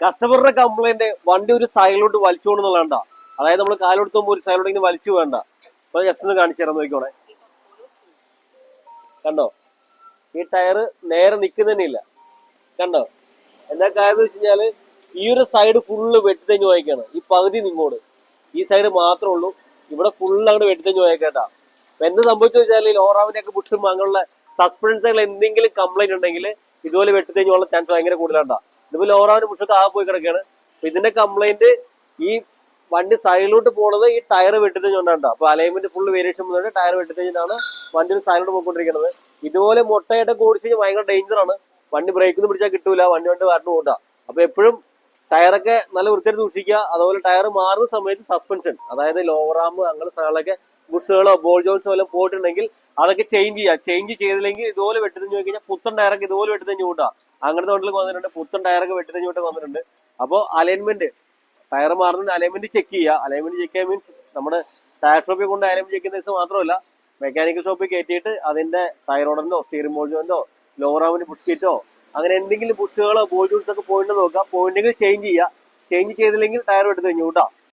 കസ്റ്റമറുടെ complaint വണ്ടി ഒരു സൈഡിലോട്ട് വലിച്ചുകൊണ്ടെന്നുള്ളതാണ്ട അതായത് നമ്മൾ കാലെടുത്ത് ഒരു സൈഡിലോട്ട് ഇങ്ങനെ വലിച്ചു വേണ്ട അപ്പൊ ജസ്റ്റ് ഒന്ന് കാണിച്ചു തരാൻ നോക്കിക്കോണേ. കണ്ടോ? ഈ ടയർ നേരെ നിൽക്കുന്നതന്നെ ഇല്ല കണ്ടോ? എന്താ കാര്യം വെച്ച് കഴിഞ്ഞാൽ ഈ ഒരു സൈഡ് ഫുള്ള് വെട്ടിത്തഞ്ഞു വായിക്കാണ് ഈ പകുതി നിങ്ങോട് ഈ സൈഡ് മാത്രമേ ഉള്ളൂ. ഇവിടെ ഫുള്ള് അങ്ങോട്ട് വെട്ടിത്തഞ്ഞു പോയേക്കേട്ടാ. അപ്പൊ എന്ത് സംഭവിച്ചു വെച്ചാൽ ലോറാവിന്റെ ഒക്കെ ബുഷും അങ്ങനെയുള്ള സസ്പെൻസുകൾ എന്തെങ്കിലും കംപ്ലൈന്റ് ഉണ്ടെങ്കിൽ ഇതുപോലെ വെട്ടിത്തഞ്ഞു ചാൻസ് ഭയങ്കര കൂടുതലാണ്ടാ. ഇതിപ്പോ ലോറാവിന്റെ ബുഷൊക്കെ ആ പോയി കിടക്കുകയാണ് അപ്പൊ ഇതിന്റെ കംപ്ലൈന്റ് ഈ വണ്ടി സൈഡിലോട്ട് പോണത് ഈ ടയർ വെട്ടിത്തഞ്ഞുകൊണ്ടാണ് അപ്പൊ അലൈൻമെന്റ് ഫുള്ള് വേരിയേഷൻ വന്നിട്ട് ടയർ വെട്ടിത്തഞ്ഞിട്ടാണ് വണ്ടി സൈഡിലോട്ട് പോയിക്കൊണ്ടിരിക്കുന്നത് ഇതുപോലെ മുട്ടയായിട്ട് ഓടിച്ച് കഴിഞ്ഞാൽ ഭയങ്കര ഡേഞ്ചർ ആണ്. വണ്ടി ബ്രേക്ക് ഒന്നും പിടിച്ചാൽ കിട്ടൂല. വണ്ടി വണ്ടി വരണ്ട് പോകണ്ട അപ്പൊ എപ്പോഴും ടയറൊക്കെ നല്ല വൃത്തിയായിട്ട് സൂക്ഷിക്കുക. അതുപോലെ ടയർ മാറുന്ന സമയത്ത് സസ്പെൻഷൻ അതായത് ലോവർ ആം അങ്ങനെ സ്ഥലങ്ങളൊക്കെ ബുഷുകളോ ബോൾ ജോൺസോ എല്ലാം പോയിട്ടുണ്ടെങ്കിൽ അതൊക്കെ ചേഞ്ച് ചെയ്യുക. ചേഞ്ച് ചെയ്തില്ലെങ്കിൽ ഇതുപോലെ വെട്ടിത്തഞ്ഞു കഴിഞ്ഞാൽ പുത്തൻ ടയറൊക്കെ ഇതുപോലെ വെട്ടിത്തഞ്ഞു കൂട്ടാ അങ്ങനത്തെ വണ്ടികൾ വന്നിട്ടുണ്ട് പുത്തൻ ടയറൊക്കെ വെട്ടിട്ട് വിട്ട് വന്നിട്ടുണ്ട്. അപ്പോൾ അലൈൻമെന്റ് ടയർ മാറുന്നുണ്ട് അലൈൻമെന്റ് ചെക്ക് ചെയ്യുക. അലൈൻമെന്റ് ചെക്ക് ചെയ്യാൻ മീൻസ് നമ്മുടെ ടയർ ഷോപ്പിൽ കൊണ്ട് അലൈൻമെന്റ് ചെക്ക് ചെയ്യുന്ന ദിവസം മാത്രമല്ല മെക്കാനിക്കൽ ഷോപ്പിൽ കയറ്റിയിട്ട് അതിന്റെ ടയറോടനോ സ്റ്റീറിംഗ് ബോൾജോന്റെ ലോറാമിന്റെ പുഷ്കിറ്റോ അങ്ങനെ എന്തെങ്കിലും പുഷുകളോ ബോൾജൂൾസ് ഒക്കെ പോയിട്ട് നോക്കുക. പോയിന്റെങ്കിൽ ചേഞ്ച് ചെയ്യുക. ചേഞ്ച് ചെയ്തില്ലെങ്കിൽ ടയർ എടുത്ത് കഴിഞ്ഞു കേട്ടോ?